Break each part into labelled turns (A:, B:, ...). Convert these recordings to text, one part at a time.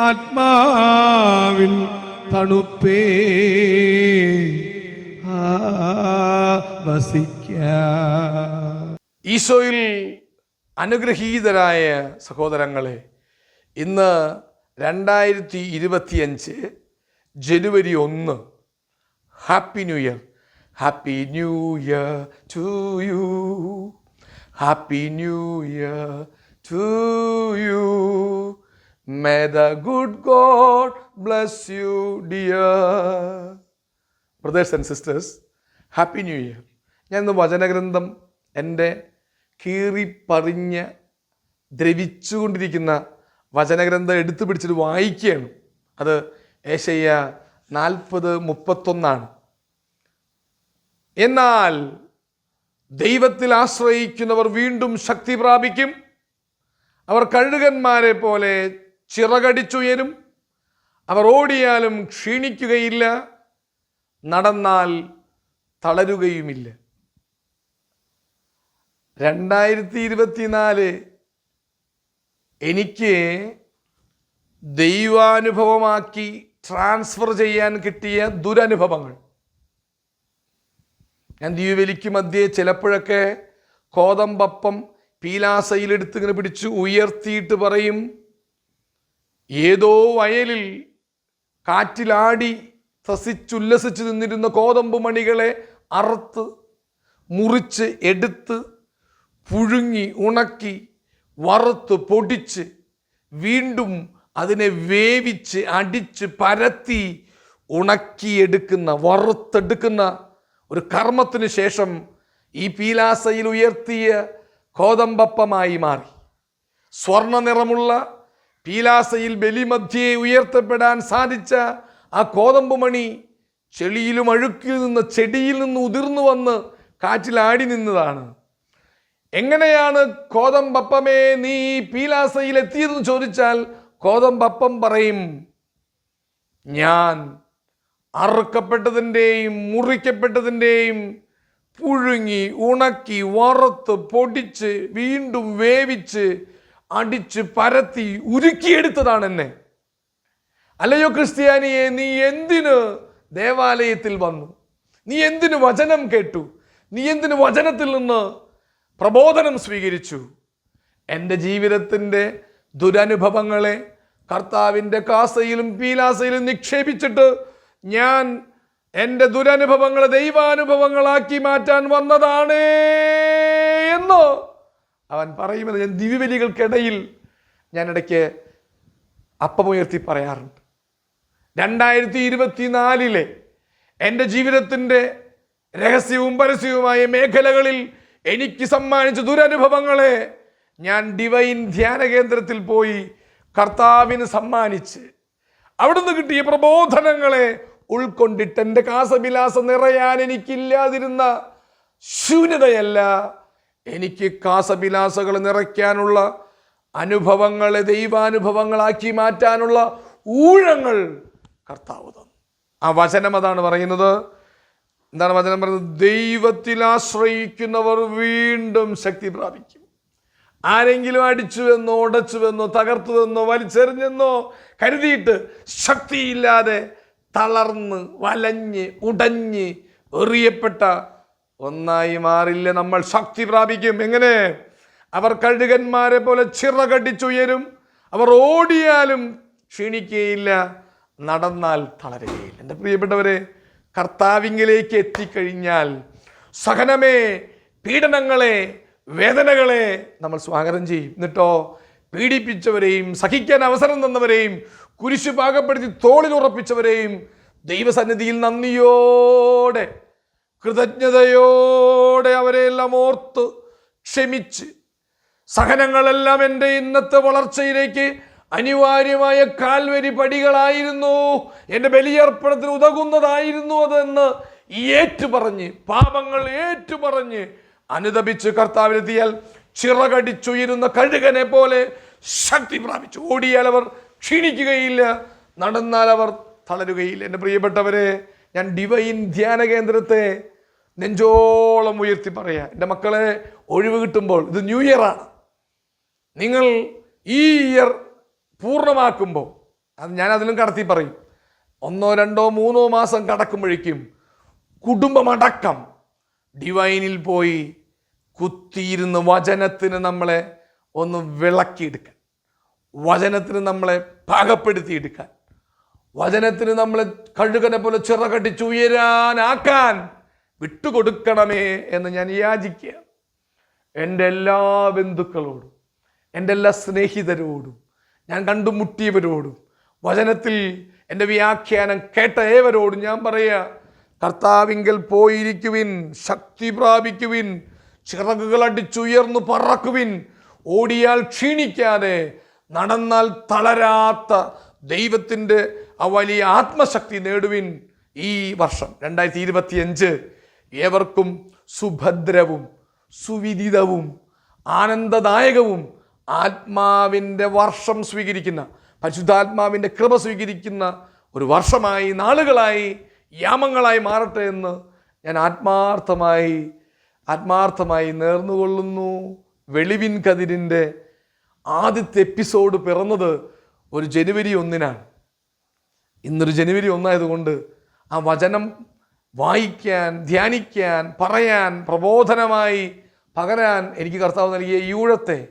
A: ആത്മാവിൻ തണുപ്പേ. വസിക്ക.
B: ഈശോയിൽ അനുഗ്രഹീതരായ സഹോദരങ്ങളെ ഇന്ന് രണ്ടായിരത്തി ഇരുപത്തിയഞ്ച് ജനുവരി ഒന്ന് happy new year. Happy new year to you. Happy new year to you. May the good God bless you dear brothers and sisters happy new year ഞാൻ ഇന്ന് വചനഗ്രന്ഥം എന്റെ കീറിപ്പറിഞ്ഞ് ദ്രവിച്ചുകൊണ്ടിരിക്കുന്ന വചനഗ്രന്ഥം എടുത്തു പിടിച്ചിട്ട് വായിക്കുകയാണ്. അത് ഏശയ്യ നാൽപ്പത് മുപ്പത്തൊന്നാണ്. എന്നാൽ ദൈവത്തിൽ ആശ്രയിക്കുന്നവർ വീണ്ടും ശക്തി പ്രാപിക്കും. അവർ കഴുകന്മാരെ പോലെ ചിറകടിച്ചുയരും. അവർ ഓടിയാലും ക്ഷീണിക്കുകയില്ല. നടന്നാൽ തളരുകയുമില്ല. രണ്ടായിരത്തി ഇരുപത്തിനാല് എനിക്ക് ദൈവാനുഭവമാക്കി ട്രാൻസ്ഫർ ചെയ്യാൻ കിട്ടിയ ദുരനുഭവങ്ങൾ. ഞാൻ ദീപവലിക്ക് മധ്യേ ചിലപ്പോഴൊക്കെ കോതമ്പപ്പം പീലാസയിലെടുത്ത് ഇങ്ങനെ പിടിച്ച് ഉയർത്തിയിട്ട് പറയും ഏതോ വയലിൽ കാറ്റിലാടി സസിച്ചുല്ലസിച്ച് നിന്നിരുന്ന കോതമ്പ് മണികളെ അറുത്ത് മുറിച്ച് എടുത്ത് പുഴുങ്ങി ഉണക്കി വറുത്ത് പൊടിച്ച് വീണ്ടും അതിനെ വേവിച്ച് അടിച്ച് പരത്തി ഉണക്കിയെടുക്കുന്ന വറുത്തെടുക്കുന്ന ഒരു കർമ്മത്തിന് ശേഷം ഈ പീലാസയിൽ ഉയർത്തിയ കോതമ്പപ്പമായി മാറി. സ്വർണ നിറമുള്ള പീലാസയിൽ ബലിമധ്യേ ഉയർത്തപ്പെടാൻ സാധിച്ച ആ കോതമ്പ് മണി ചെളിയിലും അഴുക്കിൽ നിന്ന് ചെടിയിൽ നിന്ന് ഉതിർന്നു വന്ന് കാറ്റിലാടി നിന്നതാണ്. എങ്ങനെയാണ് കോതമ്പപ്പമേ നീ പീലാസയിൽ എത്തിയതെന്ന് ചോദിച്ചാൽ കോതമ്പപ്പം പറയും ഞാൻ അറുക്കപ്പെട്ടതിന്റെയും മുറിക്കപ്പെട്ടതിന്റെയും പുഴുങ്ങി ഉണക്കി വറുത്ത് പൊടിച്ച് വീണ്ടും വേവിച്ച് അടിച്ച് പരത്തി ഉരുക്കിയെടുത്തതാണ് എന്നെ. അല്ലയോ ക്രിസ്ത്യാനിയെ നീ എന്തിന് ദേവാലയത്തിൽ വന്നു? നീ എന്തിനു വചനം കേട്ടു? നീ എന്തിനു വചനത്തിൽ നിന്ന് പ്രബോധനം സ്വീകരിച്ചു? എന്റെ ജീവിതത്തിന്റെ ദുരനുഭവങ്ങളെ കർത്താവിന്റെ കാസയിലും പീലാസയിലും നിക്ഷേപിച്ചിട്ട് ഞാൻ എന്റെ ദുരനുഭവങ്ങളെ ദൈവാനുഭവങ്ങളാക്കി മാറ്റാൻ വന്നതാണേ എന്ന് അവൻ പറയുമെന്ന് ഞാൻ ദിവ്യബലികൾക്കിടയിൽ ഞാൻ ഇടയ്ക്ക് അപ്പമുയർത്തി പറയാറുണ്ട്. രണ്ടായിരത്തി ഇരുപത്തിനാലിലെ എന്റെ ജീവിതത്തിന്റെ രഹസ്യവും പരസ്യവുമായ മേഖലകളിൽ എനിക്ക് സമ്മാനിച്ച ദുരനുഭവങ്ങളെ ഞാൻ ഡിവൈൻ ധ്യാന കേന്ദ്രത്തിൽ പോയി കർത്താവിന് സമ്മാനിച്ച് അവിടുന്ന് കിട്ടിയ പ്രബോധനങ്ങളെ ഉൾക്കൊണ്ടിട്ട് എന്റെ കാസവിലാസം നിറയാൻ എനിക്കില്ലാതിരുന്ന ശൂന്യതയല്ല. എനിക്ക് കാസവിലാസകൾ നിറയ്ക്കാനുള്ള അനുഭവങ്ങളെ ദൈവാനുഭവങ്ങളാക്കി മാറ്റാനുള്ള ഊഴങ്ങൾ കർത്താവ് തന്നു. ആ വചനം അതാണ് പറയുന്നത്. എന്താണ് വചനം പറയുന്നത്? ദൈവത്തിൽ ആശ്രയിക്കുന്നവർ വീണ്ടും ശക്തി പ്രാപിക്കും. ആരെങ്കിലും അടിച്ചുവെന്നോ ഉടച്ചുവെന്നോ തകർത്തുവെന്നോ വലിച്ചെറിഞ്ഞെന്നോ കരുതിയിട്ട് ശക്തിയില്ലാതെ തളർന്ന് വലഞ്ഞ് ഉടഞ്ഞ് എറിയപ്പെട്ട ഒന്നായി മാറില്ല നമ്മൾ. ശക്തി പ്രാപിക്കും. എങ്ങനെ? അവർ കഴുകന്മാരെ പോലെ ചിറകടിച്ചുയരും. അവർ ഓടിയാലും ക്ഷീണിക്കുകയില്ല. നടന്നാൽ തളരുകയില്ല. എന്റെ പ്രിയപ്പെട്ടവരെ കർത്താവിങ്കിലേക്ക് എത്തിക്കഴിഞ്ഞാൽ സഹനമേ പീഡനങ്ങളെ വേദനകളെ നമ്മൾ സ്വാഗതം ചെയ്യും. എന്നിട്ടോ പീഡിപ്പിച്ചവരെയും സഹിക്കാൻ അവസരം തന്നവരെയും കുരിശു പാകപ്പെടുത്തി തോളിൽ ഉറപ്പിച്ചവരെയും ദൈവസന്നിധിയിൽ നന്ദിയോടെ കൃതജ്ഞതയോടെ അവരെയെല്ലാം ഓർത്ത് ക്ഷമിച്ച് സഹനങ്ങളെല്ലാം എന്റെ ഇന്നത്തെ വളർച്ചയിലേക്ക് അനിവാര്യമായ കാൽവരി പടികളായിരുന്നു. എന്റെ ബലിയർപ്പണത്തിന് ഉതകുന്നതായിരുന്നു അതെന്ന് ഏറ്റുപറഞ്ഞ് പാപങ്ങൾ ഏറ്റുപറഞ്ഞ് അനുദപിച്ച് കർത്താവിലെത്തിയാൽ ചിറകടിച്ചുയരുന്ന കഴുകനെ പോലെ ശക്തി പ്രാപിച്ചു. ഓടിയാൽ അവർ ക്ഷീണിക്കുകയില്ല നടന്നാൽ അവർ തളരുകയില്ല. എന്റെ പ്രിയപ്പെട്ടവരെ ഞാൻ ഡിവൈൻ ധ്യാന കേന്ദ്രത്തെ നെഞ്ചോളം ഉയർത്തി പറയുക എന്റെ മക്കളെ ഒഴിവ് കിട്ടുമ്പോൾ ഇത് ന്യൂ ഇയറാണ് നിങ്ങൾ ഈ ഇയർ പൂർണമാക്കുമ്പോൾ അത് ഞാൻ അതിലും കടത്തി പറയും ഒന്നോ രണ്ടോ മൂന്നോ മാസം കടക്കുമ്പോഴേക്കും കുടുംബമടക്കം ഡിവൈനിൽ പോയി കുത്തിയിരുന്ന് വചനത്തിന് നമ്മളെ ഒന്ന് വിളക്കിയെടുക്കാൻ വചനത്തിന് നമ്മളെ പാകപ്പെടുത്തിയെടുക്കാൻ വചനത്തിന് നമ്മളെ കഴുകനെ പോലെ ചിറകടിച്ച് ഉയരാനാക്കാൻ വിട്ടുകൊടുക്കണമേ എന്ന് ഞാൻ യാചിക്കുക. എന്റെ എല്ലാ ബന്ധുക്കളോടും എന്റെ എല്ലാ സ്നേഹിതരോടും ഞാൻ കണ്ടുമുട്ടിയവരോടും വചനത്തിൽ എന്റെ വ്യാഖ്യാനം കേട്ട ഏവരോടും ഞാൻ പറയുക കർത്താവിങ്കൽ പോയിരിക്കുവിൻ ശക്തി പ്രാപിക്കുവിൻ ചിറകുകൾ അടിച്ചുയർന്നു പറക്കുവിൻ ഓടിയാൽ ക്ഷീണിക്കാതെ നടന്നാൽ തളരാത്ത ദൈവത്തിന്റെ ആ വലിയ ആത്മശക്തി നേടുവിൻ ഈ വർഷം. രണ്ടായിരത്തി ഇരുപത്തിയഞ്ച് ഏവർക്കും സുഭദ്രവും സുവിദിതവും ആനന്ദദായകവും ആത്മാവിന്റെ വർഷം സ്വീകരിക്കുന്ന പരിശുദ്ധാത്മാവിന്റെ കൃപ സ്വീകരിക്കുന്ന ഒരു വർഷമായി നാളുകളായി യാമങ്ങളായി മാറട്ടെ എന്ന് ഞാൻ ആത്മാർത്ഥമായി ആത്മാർത്ഥമായി നേർന്നുകൊള്ളുന്നു. വെളിവിൻ കതിരിന്റെ ആദ്യത്തെ എപ്പിസോഡ് പിറന്നത് ഒരു ജനുവരി ഒന്നിനാണ്. ഇന്നൊരു ജനുവരി ഒന്നായതുകൊണ്ട് ആ വചനം വായിക്കാൻ ധ്യാനിക്കാൻ പറയാൻ പ്രബോധനമായി പകരാൻ എനിക്ക് കർത്താവ് നൽകിയ ഈ ഊഴത്തെ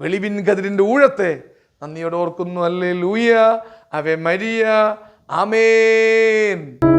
B: വെളിവിൻ കതിരിന്റെ ഊഴത്തെ നന്ദിയോടെ ഓർക്കുന്നു. അല്ലേ ലൂയ അവെ മരിയ. ആമേൻ.